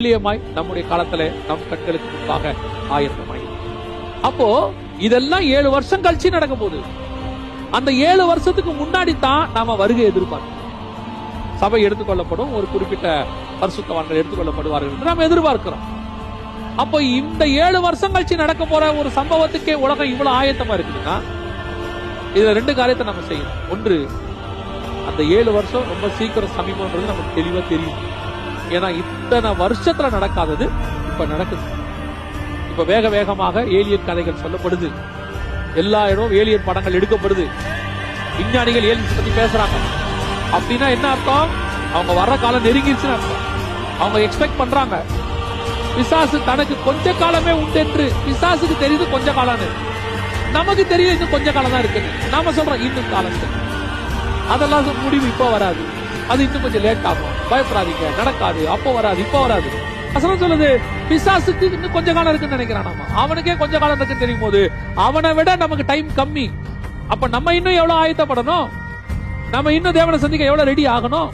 துல்லியமாய் நம்முடைய காலத்துல நம் கண்களுக்கு முன்பாக ஆயத்தமாய். அப்போ இதெல்லாம் ஏழு வருஷம் கழிச்சு நடக்க போகுது அந்த ஏழு வருஷத்துக்கு முன்னாடி தான் நாம வருகை எதிர்பார்க்கணும் சபை எடுத்துக்கொள்ளப்படும் ஒரு குறிப்பிட்ட பரிசுத்தவான்கள் எடுத்துக்கொள்ளப்படுவார்கள் என்று நாம் எதிர்பார்க்கிறோம். அப்போ இந்த ஏழு வருஷம் கழிச்சு நடக்க போற ஒரு சம்பவத்துக்கே உலகம் இவ்வளவு ஆயத்தமா இருக்குதுன்னா இதுல ரெண்டு காரியத்தை நம்ம செய்யணும். ஒன்று அந்த ஏழு வருஷம் ரொம்ப சீக்கிரம் சமீபம்ன்றது நமக்கு தெளிவா தெரியும். ஏன்னா இத்தனை வருஷத்துல நடக்காதது இப்ப நடக்குது. இப்ப வேக வேகமாக ஏலியன் கதைகள் சொல்லப்படுது. எல்லா இடம் ஏலியன் படங்கள் எடுக்கப்படுது. விஞ்ஞானிகள் ஏலியன்ஸ் பத்தி பேசுறாங்க. அப்படின்னா என்ன அர்த்தம்? அவங்க வர்ற காலம் நெருங்கிருச்சுன்னு அர்த்தம். அவங்க எக்ஸ்பெக்ட் பண்றாங்க. பிசாசு தனக்கு கொஞ்ச காலமே உண்டு என்று. பிசாசுக்கு தெரியுது கொஞ்ச காலம்னு. நமக்கு தெரியும் இன்னும் கொஞ்ச காலம் தான் இருக்கு நாம சொல்றோம் இன்னும் காலம் அதெல்லாம் முடிவு இப்ப வராது. அது இன்னும் கொஞ்சம் லேட் ஆகும். பயப்படாதீங்க. நடக்காது. அப்போ வராது. இப்போ வராது. வசனம் சொல்லுது பிசாசுக்கு இன்னும் கொஞ்ச காலம் இருக்குன்னு நினைக்கிறான். அவனுக்கே கொஞ்ச காலம் இருக்குன்னு தெரியும் போது அவனை விட நமக்கு டைம் கம்மி. அப்ப நம்ம இன்னும் எவ்வளவு ஆயத்தப்படணும்? நம்ம இன்னும் தேவனை சந்திக்க எவ்வளவு ரெடி ஆகணும்?